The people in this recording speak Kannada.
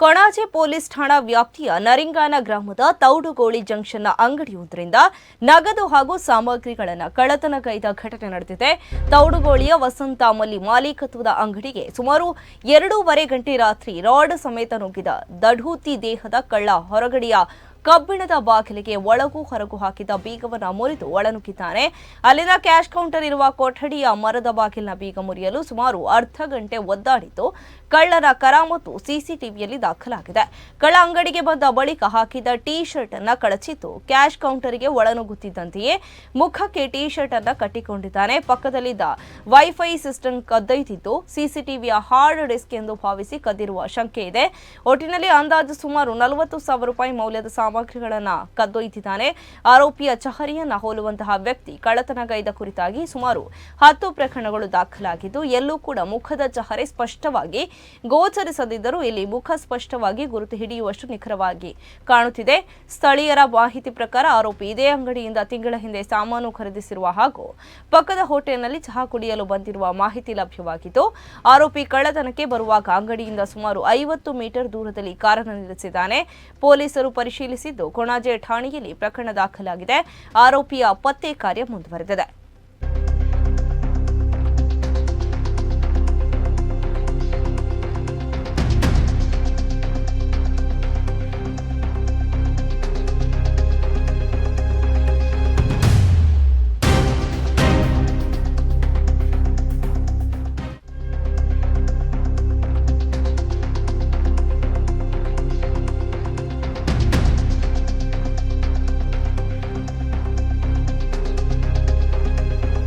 ಕೊಣಾಜೆ ಪೊಲೀಸ್ ಠಾಣಾ ವ್ಯಾಪ್ತಿಯ ನರಿಂಗಾನ ಗ್ರಾಮದ ತೌಡುಗೋಳಿ ಜಂಕ್ಷನ್ನ ಅಂಗಡಿಯೊಂದರಿಂದ ನಗದು ಹಾಗೂ ಸಾಮಗ್ರಿಗಳನ್ನು ಕಳ್ಳತನಗೈದ ಘಟನೆ ನಡೆದಿದೆ. ತೌಡುಗೋಳಿಯ ವಸಂತ ಮಲ್ಲಿ ಮಾಲೀಕತ್ವದ ಅಂಗಡಿಗೆ ಸುಮಾರು ಎರಡೂವರೆ ಗಂಟೆ ರಾತ್ರಿ ರಾಡ್ ಸಮೇತ ನುಗ್ಗಿದ ದಢೂತಿ ದೇಹದ ಕಳ್ಳ ಹೊರಗಡೆಯ ಕಬ್ಬಿಣದ ಬಾಗಿಲಿಗೆ ಒಳಗೂ ಹೊರಗೂ ಹಾಕಿದ ಬೀಗವನ್ನು ಮುರಿದು ಒಳನುಗ್ಗಿದ್ದಾನೆ. ಅಲ್ಲಿನ ಕ್ಯಾಶ್ ಕೌಂಟರ್ ಇರುವ ಕೊಠಡಿಯ ಮರದ ಬಾಗಿಲಿನ ಬೀಗ ಮುರಿಯಲು ಸುಮಾರು ಅರ್ಧ ಗಂಟೆ ಒದ್ದಾಡಿದ್ದು, ಕಳ್ಳನ ಕರಾಮತ್ತು ಸಿಸಿಟಿವಿಯಲ್ಲಿ ದಾಖಲಾಗಿದೆ. ಕಳ್ಳ ಅಂಗಡಿಗೆ ಬಂದ ಬಳಿಕ ಹಾಕಿದ ಟೀ ಶರ್ಟ್ ಅನ್ನ ಕಳಚಿತು ಕ್ಯಾಶ್ ಕೌಂಟರ್ಗೆ ಒಳನುಗ್ಗುತ್ತಿದ್ದಂತೆಯೇ ಮುಖಕ್ಕೆ ಟೀ ಶರ್ಟ್ ಅನ್ನ ಕಟ್ಟಿಕೊಂಡಿದ್ದಾನೆ. ಪಕ್ಕದಲ್ಲಿದ್ದ ವೈಫೈ ಸಿಸ್ಟಮ್ ಕದ್ದೊಯ್ದಿದ್ದು, ಸಿಸಿಟಿವಿಯ ಹಾರ್ಡ್ ಡಿಸ್ಕ್ ಎಂದು ಭಾವಿಸಿ ಕದ್ದಿರುವ ಶಂಕೆ ಇದೆ. ಒಟ್ಟಿನಲ್ಲಿ ಅಂದಾಜು ಸುಮಾರು ನಲವತ್ತು ಸಾವಿರ ರೂಪಾಯಿ ಮೌಲ್ಯದ ಸಾಮಗ್ರಿಗಳನ್ನ ಕದ್ದೊಯ್ದಿದ್ದಾನೆ ಆರೋಪಿಯ ಚಹರಿಯನ್ನ ಹೋಲುವಂತಹ ವ್ಯಕ್ತಿ ಕಳ್ಳತನಗೈದ ಕುರಿತಾಗಿ ಸುಮಾರು ಹತ್ತು ಪ್ರಕರಣಗಳು ದಾಖಲಾಗಿದ್ದು, ಎಲ್ಲೂ ಕೂಡ ಮುಖದ ಚಹರೆ ಸ್ಪಷ್ಟವಾಗಿ ಗೋಚರಿಸದಿದ್ದರೂ ಇಲ್ಲಿ ಮುಖ ಸ್ಪಷ್ಟವಾಗಿ ಗುರುತು ಹಿಡಿಯುವಷ್ಟು ನಿಖರವಾಗಿ ಕಾಣುತ್ತಿದೆ. ಸ್ಥಳೀಯರ ಮಾಹಿತಿ ಪ್ರಕಾರ ಆರೋಪಿ ಇದೇ ಅಂಗಡಿಯಿಂದ ತಿಂಗಳ ಹಿಂದೆ ಸಾಮಾನು ಖರೀದಿಸಿರುವ ಹಾಗೂ ಪಕ್ಕದ ಹೋಟೆಲ್ನಲ್ಲಿ ಚಹಾ ಕುಡಿಯಲು ಬಂದಿರುವ ಮಾಹಿತಿ ಲಭ್ಯವಾಗಿದ್ದು, ಆರೋಪಿ ಕಳ್ಳತನಕ್ಕೆ ಬರುವಾಗ ಅಂಗಡಿಯಿಂದ ಸುಮಾರು ಐವತ್ತು ಮೀಟರ್ ದೂರದಲ್ಲಿ ಕಾರನ್ನು ನಿಲ್ಲಿಸಿದ್ದಾನೆ. ಪೊಲೀಸರು ಪರಿಶೀಲಿಸಿದ್ದು ಕೊಣಾಜೆ ಠಾಣೆಯಲ್ಲಿ ಪ್ರಕರಣ ದಾಖಲಾಗಿದೆ. ಆರೋಪಿಯ ಪತ್ತೆ ಕಾರ್ಯ ಮುಂದುವರೆದಿದೆ.